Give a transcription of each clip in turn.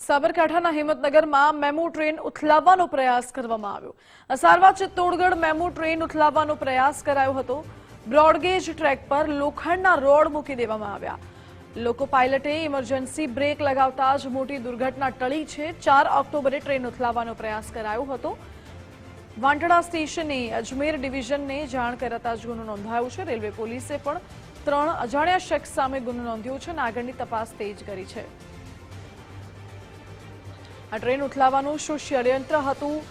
સાબરકાંઠાના હિંમતનગરમાં MEMU train ઉથલાવવાનો પ્રયાસ કરવામાં આવ્યો. અસારવા ચિત્તોડગઢ મેમુ ટ્રેન ઉથલાવવાનો પ્રયાસ કરાયો હતો. બ્રોડગેજ ટ્રેક પર લોખંડના રોડ મૂકી દેવામાં આવ્યા. લોકો પાયલટે ઇમરજન્સી બ્રેક લગાવતા જ મોટી દુર્ઘટના ટળી છે. ચાર ઓક્ટોબરે ટ્રેન ઉથલાવવાનો પ્રયાસ કરાયો હતો. વાંટડા સ્ટેશને અજમેર ડિવિઝનને જાણ કરાતા જ ગુનો નોંધાયો છે. રેલવે પોલીસે પણ ત્રણ અજાણ્યા શખ્સ સામે ગુનો નોંધ્યો છે અને આગળની તપાસ તેજ કરી છે. આ ટ્રેન ઉથલાવવાનું શું ષડયંત્ર હતું?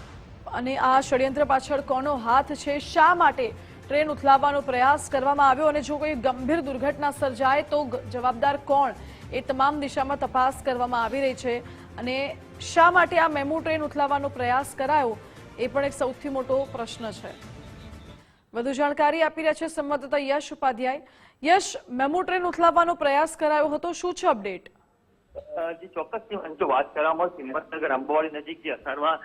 અને આ ષડયંત્ર પાછળ કોનો હાથ છે? શા માટે ટ્રેન ઉથલાવવાનો પ્રયાસ કરવામાં આવ્યો? અને જો કોઈ ગંભીર દુર્ઘટના સર્જાય, તો જવાબદાર કોણ? એ તમામ દિશામાં તપાસ કરવામાં આવી રહી છે. અને શા માટે આ મેમો ટ્રેન ઉથલાવવાનો પ્રયાસ કરાયો? એ પણ એક સૌથી મોટો પ્રશ્ન છે. વધુ જાણકારી આપી રહ્યા છે સંવાદદાતા યશ ઉપાધ્યાય. યશ, મેમો ટ્રેન ઉથલાવવાનો પ્રયાસ કરાયો હતો. શું છે અપડેટ? જે ચોક્કસ જો વાત કરવામાં આવે હિંમતનગર અંબાવાડી નજીક જે અસારમાં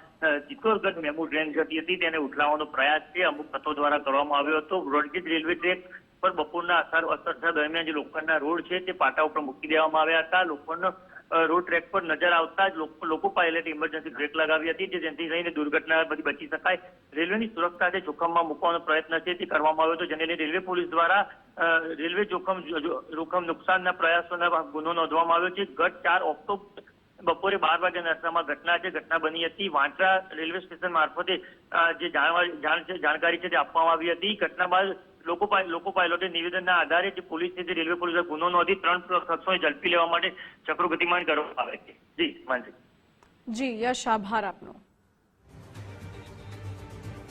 ચિત્તોરગઢ મેમુ ટ્રેન જતી હતી, તેને ઉઠલાવવાનો પ્રયાસ છે. અમુક તત્વો દ્વારા કરવામાં આવ્યો હતો. બ્રોડગેજ રેલવે ટ્રેક પર બપોરના અસાર અસરતા દરમિયાન જે લોખંડના રોડ છે, તે પાટા ઉપર મૂકી દેવામાં આવ્યા હતા. લોખંડનો રોડ ટ્રેક પર નજર આવતા જ લોકો- પાયલટે ઇમરજન્સી બ્રેક લગાવી હતી જેથી લઈને દુર્ઘટના બધી બચી શકાય. રેલવેની સુરક્ષા જે જોખમમાં મૂકવાનો પ્રયત્ન છે તે કરવામાં આવ્યો હતો, જેને લઈને રેલવે પોલીસ દ્વારા રેલવે જોખમ જોખમ નુકસાનના પ્રયાસોના ગુનો નોંધવામાં આવ્યો છે. ગત ચાર ઓક્ટોબર બપોરે બાર વાગ્યાના અરસામાં ઘટના છે ઘટના બની હતી વાંટરા રેલવે સ્ટેશન મારફતે જે જાણકારી છે તે આપવામાં આવી હતી. ઘટના બાદ લોકો લોકો પાયલોટે નિવેદનના આધારે જે પોલીસ છે તે રેલવે પોલીસે ગુનો નોંધી ત્રણ શખ્સોને ઝડપી લેવા માટે ચક્રો ગતિમાન કરવામાં આવે છે. જી, માનસી. જી, યશ, આભાર આપનો.